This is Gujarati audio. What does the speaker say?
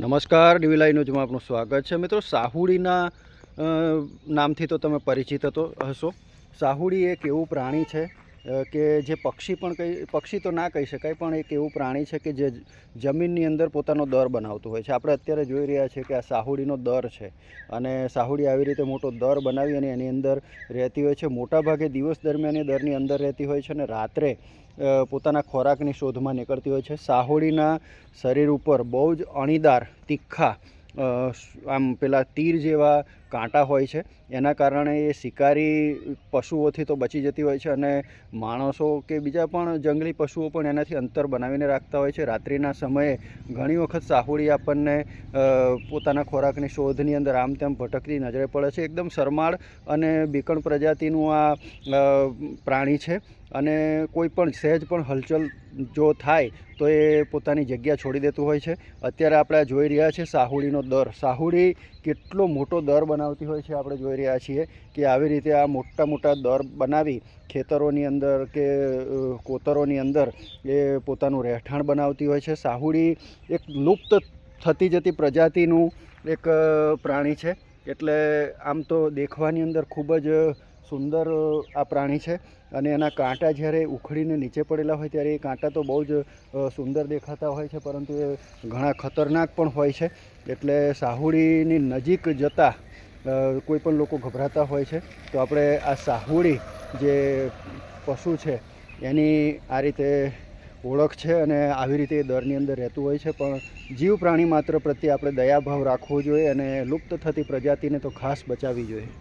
નમસ્કાર ડીવીલાઈ ન્યૂઝમાં આપનું સ્વાગત છે. મિત્રો, સાહુડીના નામથી તો તમે પરિચિત હતો હશો. સાહુડી એક એવું પ્રાણી છે કે જે પક્ષી પણ કહી પક્ષી તો ના કહી શકાય, પણ એક એવું પ્રાણી છે કે જે જમીનની અંદર પોતાનો દર બનાવતું હોય છે. આપણે અત્યારે જોઈ રહ્યા છીએ કે આ સાહુડીનો દર છે. અને સાહુડી આવી રીતે મોટો દર બનાવી અને એની અંદર રહેતી હોય છે. મોટાભાગે દિવસ દરમિયાન એ દરની અંદર રહેતી હોય છે અને રાત્રે પોતાના ખોરાકની શોધમાં નીકળતી હોય છે. સાહુડીના શરીર ઉપર બહુ જ અણીદાર, તીખા આમ પેલા તીર જેવા કાંટા હોય છે. એના કારણે એ શિકારી પશુઓથી તો બચી જતી હોય છે અને માણસો કે બીજા પણ જંગલી પશુઓ પણ એનાથી અંતર બનાવીને રાખતા હોય છે. રાત્રિના સમયે ઘણી વખત સાહુડી આપણને પોતાના ખોરાકની શોધની અંદર આમ તેમ ભટકતી નજરે પડે છે. એકદમ શરમાળ અને બીકણ પ્રજાતિનું આ પ્રાણી છે અને કોઈ પણ સહેજ પણ હલચલ જો થાય તો એ પોતાની જગ્યા છોડી દેતું હોય છે. અત્યારે આપણે જોઈ રહ્યા છે સાહુડીનો દર. સાહુડી કેટલો મોટો દર બનાવતી હોય છે, આપણે જોઈ રહ્યા છીએ કે આવી રીતે આ મોટા મોટા દર બનાવી ખેતરોની અંદર કે કોતરોની અંદર એ પોતાનું રહેઠાણ બનાવતી હોય છે. સાહુડી એક લુપ્ત થતી જતી પ્રજાતિનું એક પ્રાણી છે. એટલે આમ તો દેખવાની અંદર ખૂબ જ સુંદર આ પ્રાણી છે. અને એના કાંટા જ્યારે ઉખડીને નીચે પડેલા હોય ત્યારે એ કાંટા તો બહુ જ સુંદર દેખાતા હોય છે, પરંતુ એ ઘણા ખતરનાક પણ હોય છે. એટલે સાહુડીની નજીક જતાં કોઈ પણ લોકો ગભરાતા હોય છે, તો આપણે આ સાહુડી જે પશુ છે, એની આ રીતે ઓળખ છે અને આવી રીતે એ દરની અંદર રહેતું હોય છે. પણ જીવ પ્રાણી માત્ર પ્રત્યે આપણે દયાભાવ રાખવો જોઈએ અને લુપ્ત થતી પ્રજાતિને તો ખાસ બચાવવી જોઈએ.